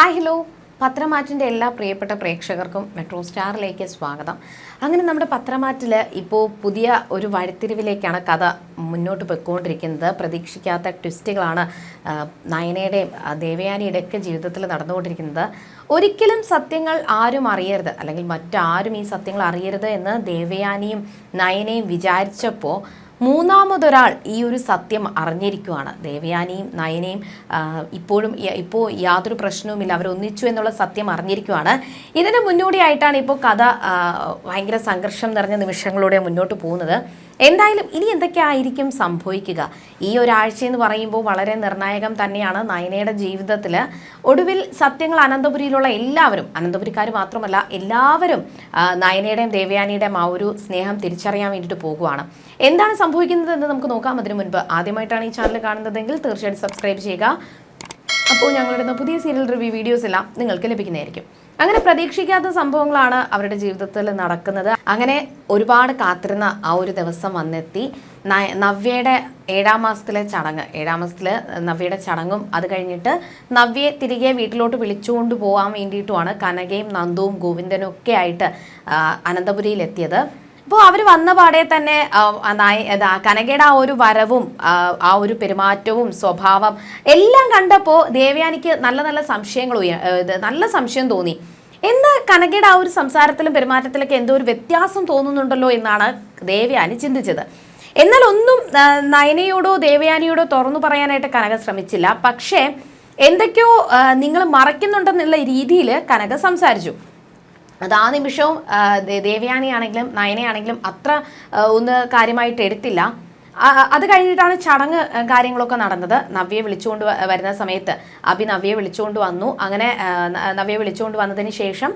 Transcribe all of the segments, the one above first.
Hi hello. പത്രമാറ്റിന്റെ എല്ലാ പ്രിയപ്പെട്ട പ്രേക്ഷകർക്കും മെട്രോ സ്റ്റാറിലേക്ക് സ്വാഗതം. അങ്ങനെ നമ്മുടെ പത്രമാറ്റിൽ ഇപ്പോൾ പുതിയ ഒരു വഴിത്തിരിവിലേക്കാണ് കഥ മുന്നോട്ട് പോയിക്കൊണ്ടിരിക്കുന്നത്. പ്രതീക്ഷിക്കാത്ത ട്വിസ്റ്റുകളാണ് നയനയുടെയും ദേവയാനിയുടെ ഒക്കെ ജീവിതത്തിൽ നടന്നുകൊണ്ടിരിക്കുന്നത്. ഒരിക്കലും സത്യങ്ങൾ ആരും അറിയരുത് അല്ലെങ്കിൽ മറ്റാരും ഈ സത്യങ്ങൾ അറിയരുത് എന്ന് ദേവയാനിയും നയനയും വിചാരിച്ചപ്പോൾ മൂന്നാമതൊരാൾ ഈ ഒരു സത്യം അറിഞ്ഞിരിക്കുകയാണ് ദേവയാനിയും നയനയും ഇപ്പോഴും ഇപ്പോൾ യാതൊരു പ്രശ്നവുമില്ല. അവർ ഒന്നിച്ചു എന്നുള്ള സത്യം അറിഞ്ഞിരിക്കുകയാണ് ഇതിന് മുന്നോടിയായിട്ടാണ് ഇപ്പോൾ കഥ ഭയങ്കര സംഘർഷം നിറഞ്ഞ നിമിഷങ്ങളിലൂടെ മുന്നോട്ട് പോകുന്നത്. എന്തായാലും ഇനി എന്തൊക്കെ ആയിരിക്കും സംഭവിക്കുക? ഈ ഒരാഴ്ച എന്ന് പറയുമ്പോൾ വളരെ നിർണായകം തന്നെയാണ് നയനയുടെ ജീവിതത്തിൽ. ഒടുവിൽ സത്യങ്ങൾ അനന്തപുരിയിലുള്ള എല്ലാവരും അനന്തപുരിക്കാർ മാത്രമല്ല എല്ലാവരും നയനയുടെയും ദേവയാനിയുടെയും ആ ഒരു സ്നേഹം തിരിച്ചറിയാൻ വേണ്ടിയിട്ട് പോകുവാണ്. എന്താണ് സംഭവിക്കുന്നത് എന്ന് നമുക്ക് നോക്കാം. അതിനു മുൻപ് ആദ്യമായിട്ടാണ് ഈ ചാനൽ കാണുന്നതെങ്കിൽ തീർച്ചയായിട്ടും സബ്സ്ക്രൈബ് ചെയ്യുക. അപ്പോൾ ഞങ്ങളിടുന്ന പുതിയ സീരിയൽ റിവ്യൂ വീഡിയോസ് എല്ലാം നിങ്ങൾക്ക് ലഭിക്കുന്നതായിരിക്കും. അങ്ങനെ പ്രതീക്ഷിക്കാത്ത സംഭവങ്ങളാണ് അവരുടെ ജീവിതത്തിൽ നടക്കുന്നത്. അങ്ങനെ ഒരുപാട് കാത്തിരുന്ന ആ ഒരു ദിവസം വന്നെത്തി. നവ്യയുടെ ഏഴാം മാസത്തിലെ ചടങ്ങ്. ഏഴാം മാസത്തിൽ നവ്യയുടെ ചടങ്ങും അത് കഴിഞ്ഞിട്ട് നവ്യയെ തിരികെ വീട്ടിലോട്ട് വിളിച്ചുകൊണ്ട് പോകാൻ വേണ്ടിയിട്ടുമാണ് കനകയും നന്ദുവും ഗോവിന്ദനും ഒക്കെ ആയിട്ട് അനന്തപുരിയിലെത്തിയത്. അപ്പോൾ അവർ വന്ന പാടെ തന്നെ കനകയുടെ ആ ഒരു വരവും ആ, ഒരു പെരുമാറ്റവും സ്വഭാവം എല്ലാം കണ്ടപ്പോൾ ദേവയാനിക്ക് നല്ല നല്ല സംശയങ്ങൾ നല്ല സംശയം തോന്നി. എന്താ കനകയുടെ ആ ഒരു സംസാരത്തിലും പെരുമാറ്റത്തിലൊക്കെ എന്തോ ഒരു വ്യത്യാസം തോന്നുന്നുണ്ടല്ലോ എന്നാണ് ദേവയാനി ചിന്തിച്ചത്. എന്നാൽ ഒന്നും നയനയോടോ ദേവയാനിയോടോ തുറന്നു പറയാനായിട്ട് കനക ശ്രമിച്ചില്ല. പക്ഷേ എന്തൊക്കെയോ നിങ്ങൾ മറയ്ക്കുന്നുണ്ടെന്നുള്ള രീതിയിൽ കനക സംസാരിച്ചു. അത് ആ നിമിഷവും ദേവയാനിയാണെങ്കിലും നയനയാണെങ്കിലും അത്ര ഒന്ന് കാര്യമായിട്ട് എടുത്തില്ല. അത് കഴിഞ്ഞിട്ടാണ് ചടങ്ങ് കാര്യങ്ങളൊക്കെ നടന്നത്. നവ്യയെ വിളിച്ചുകൊണ്ട് വരുന്ന സമയത്ത് അഭി നവ്യയെ വിളിച്ചുകൊണ്ട് വന്നു. അങ്ങനെ നവ്യെ നവ്യയെ വിളിച്ചുകൊണ്ട് വന്നതിന് ശേഷം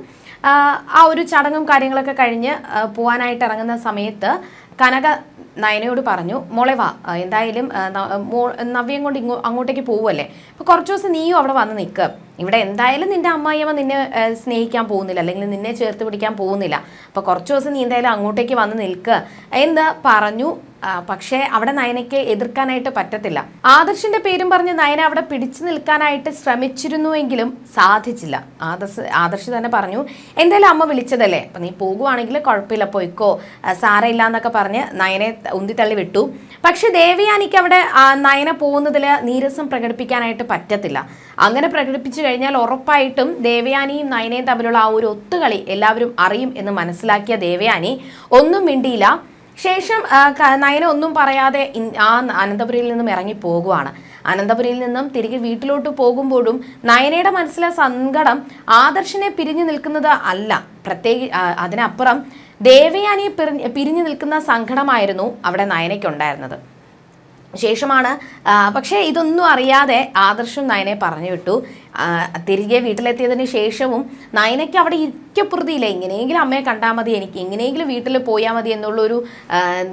ആ, ഒരു ചടങ്ങും കാര്യങ്ങളൊക്കെ കഴിഞ്ഞ് പോവാനായിട്ട് ഇറങ്ങുന്ന സമയത്ത് കനക നയനയോട് പറഞ്ഞു മോളെ വാ എന്തായാലും നവ്യം കൊണ്ട് ഇങ്ങോ അങ്ങോട്ടേക്ക് പോവുമല്ലേ അപ്പോൾ കുറച്ച് ദിവസം നീയും അവിടെ വന്ന് നിൽക്കുക ഇവിടെ എന്തായാലും നിന്റെ അമ്മായിയമ്മ നിന്നെ സ്നേഹിക്കാൻ പോകുന്നില്ല. അല്ലെങ്കിൽ നിന്നെ ചേർത്ത് പിടിക്കാൻ പോകുന്നില്ല. അപ്പോൾ കുറച്ച് ദിവസം നീ എന്തായാലും അങ്ങോട്ടേക്ക് വന്ന് നിൽക്കുക എന്ന് പറഞ്ഞു? പക്ഷേ അവിടെ നയനയ്ക്ക് എതിർക്കാനായിട്ട് പറ്റത്തില്ല. ആദർശിന്റെ പേരും പറഞ്ഞ് നയന അവിടെ പിടിച്ചു നിൽക്കാനായിട്ട് ശ്രമിച്ചിരുന്നുവെങ്കിലും സാധിച്ചില്ല. ആദർശ് ആദർശ് തന്നെ പറഞ്ഞു എന്തായാലും അമ്മ വിളിച്ചതല്ലേ? അപ്പം നീ പോകുവാണെങ്കിൽ കുഴപ്പമില്ല പോയിക്കോ. സാരയില്ല എന്നൊക്കെ പറഞ്ഞ് നയനെ ഉന്തിത്തള്ളി വിട്ടു. പക്ഷെ ദേവയാനിക്ക് അവിടെ നയന പോകുന്നതിൽ നീരസം പ്രകടിപ്പിക്കാനായിട്ട് പറ്റത്തില്ല. അങ്ങനെ പ്രകടിപ്പിച്ചു കഴിഞ്ഞാൽ ഉറപ്പായിട്ടും ദേവയാനിയും നയനയും തമ്മിലുള്ള ആ ഒരു ഒത്തുകളി എല്ലാവരും അറിയും എന്ന് മനസ്സിലാക്കിയ ദേവയാനി ഒന്നും മിണ്ടിയില്ല. ശേഷം നയന ഒന്നും പറയാതെ ആ അനന്തപുരിയിൽ നിന്നും ഇറങ്ങി പോകുവാണ്. അനന്തപുരിയിൽ നിന്നും തിരികെ വീട്ടിലോട്ട് പോകുമ്പോഴും നയനയുടെ മനസ്സിലെ സങ്കടം ആദർശിനെ പിരിഞ്ഞു നിൽക്കുന്നത് അല്ല. പ്രത്യേകി അതിനപ്പുറം ദേവയാനിയെ പിരിഞ്ഞു നിൽക്കുന്ന സങ്കടമായിരുന്നു അവിടെ നയനയ്ക്കുണ്ടായിരുന്നത്. ശേഷമാണ്. പക്ഷേ ഇതൊന്നും അറിയാതെ ആദർശം നയനെ പറഞ്ഞു വിട്ടു. തിരികെ വീട്ടിലെത്തിയതിന് ശേഷവും നയനയ്ക്ക് അവിടെ ഇരിക്കപ്പുറതിയില്ല. എങ്ങനെയെങ്കിലും അമ്മയെ കണ്ടാൽ മതി എനിക്ക്. എങ്ങനെയെങ്കിലും വീട്ടിൽ പോയാൽ മതി എന്നുള്ളൊരു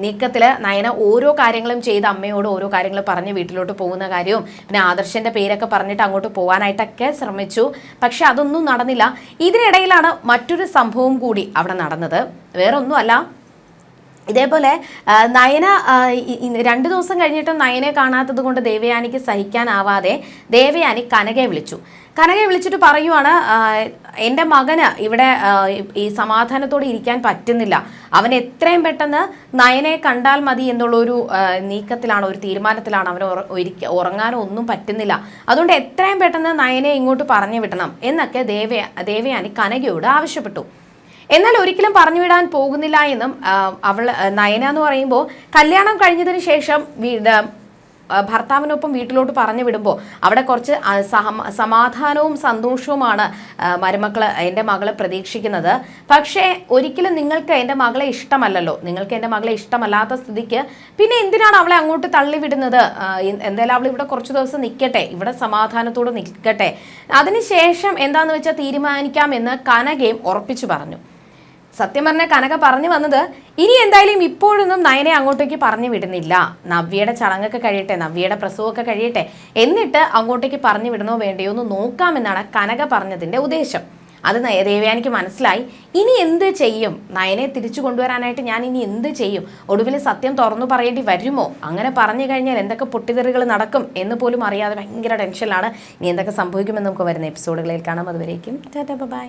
നീക്കത്തിൽ നയന ഓരോ കാര്യങ്ങളും ചെയ്ത് അമ്മയോട് ഓരോ കാര്യങ്ങൾ പറഞ്ഞ് വീട്ടിലോട്ട് പോകുന്ന കാര്യവും പിന്നെ ആദർശന്റെ പേരൊക്കെ പറഞ്ഞിട്ട് അങ്ങോട്ട് പോകാനായിട്ടൊക്കെ ശ്രമിച്ചു. പക്ഷെ അതൊന്നും നടന്നില്ല. ഇതിനിടയിലാണ് മറ്റൊരു സംഭവം കൂടി അവിടെ നടന്നത്. വേറൊന്നുമല്ല. ഇതേപോലെ നയന രണ്ട് ദിവസം കഴിഞ്ഞിട്ടും നയനെ കാണാത്തത് കൊണ്ട് ദേവയാനിക്ക് സഹിക്കാനാവാതെ ദേവയാനി കനകയെ വിളിച്ചു. കനകയെ വിളിച്ചിട്ട് പറയുവാണ് എന്റെ മകന് ഇവിടെ ഈ- സമാധാനത്തോടെ ഇരിക്കാൻ പറ്റുന്നില്ല. അവൻ എത്രയും പെട്ടെന്ന് നയനെ കണ്ടാൽ മതി എന്നുള്ളൊരു നീക്കത്തിലാണ് ഒരു തീരുമാനത്തിലാണ് അവന് ഉറങ്ങാനോ ഒന്നും പറ്റുന്നില്ല. അതുകൊണ്ട് എത്രയും പെട്ടെന്ന് നയനെ ഇങ്ങോട്ട് പറഞ്ഞു വിടണം എന്നൊക്കെ ദേവ ദേവയാനി കനകയോട് ആവശ്യപ്പെട്ടു. എന്നാൽ ഒരിക്കലും പറഞ്ഞു വിടാൻ പോകുന്നില്ല എന്നും അവൾ നയന എന്ന് പറയുമ്പോൾ കല്യാണം കഴിഞ്ഞതിന് ശേഷം ഭർത്താവിനൊപ്പം വീട്ടിലോട്ട് പറഞ്ഞു വിടുമ്പോൾ അവിടെ കുറച്ച് സമാധാനവും സന്തോഷവുമാണ് മരുമക്കൾ എന്റെ മകളെ പ്രതീക്ഷിക്കുന്നത്. പക്ഷേ ഒരിക്കലും നിങ്ങൾക്ക് എന്റെ മകളെ ഇഷ്ടമല്ലല്ലോ. നിങ്ങൾക്ക് എന്റെ മകളെ ഇഷ്ടമല്ലാത്ത സ്ഥിതിക്ക് പിന്നെ എന്തിനാണ് അവളെ അങ്ങോട്ട് തള്ളിവിടുന്നത്? എന്തായാലും അവൾ ഇവിടെ കുറച്ച് ദിവസം നിൽക്കട്ടെ. ഇവിടെ സമാധാനത്തോട് നിൽക്കട്ടെ. അതിനുശേഷം എന്താണെന്ന് വെച്ചാൽ തീരുമാനിക്കാമെന്ന് കനകയും ഉറപ്പിച്ചു പറഞ്ഞു. സത്യം പറഞ്ഞ കനക പറഞ്ഞു വന്നത് ഇനി എന്തായാലും ഇപ്പോഴൊന്നും നയനെ അങ്ങോട്ടേക്ക് പറഞ്ഞു വിടുന്നില്ല. നവ്യയുടെ ചടങ്ങൊക്കെ കഴിയട്ടെ നവ്യയുടെ പ്രസവമൊക്കെ കഴിയട്ടെ. എന്നിട്ട് അങ്ങോട്ടേക്ക് പറഞ്ഞു വിടണോ വേണ്ടയോ എന്ന് നോക്കാമെന്നാണ് കനക പറഞ്ഞതിന്റെ ഉദ്ദേശം. അത് ദേവയാനിക്ക് മനസ്സിലായി. ഇനി എന്ത് ചെയ്യും? നയനെ തിരിച്ചു കൊണ്ടുവരാനായിട്ട് ഞാൻ ഇനി എന്ത് ചെയ്യും? ഒടുവിൽ സത്യം തുറന്നു പറയേണ്ടി വരുമോ? അങ്ങനെ പറഞ്ഞു കഴിഞ്ഞാൽ എന്തൊക്കെ പൊട്ടിതെറികൾ നടക്കും എന്ന് പോലും അറിയാതെ ഭയങ്കര ടെൻഷനിലാണ് ഇനി എന്തൊക്കെ സംഭവിക്കുമെന്ന് നമുക്ക് വരുന്ന എപ്പിസോഡുകളിൽ കാണാം. അതുവരേക്കും ബൈ.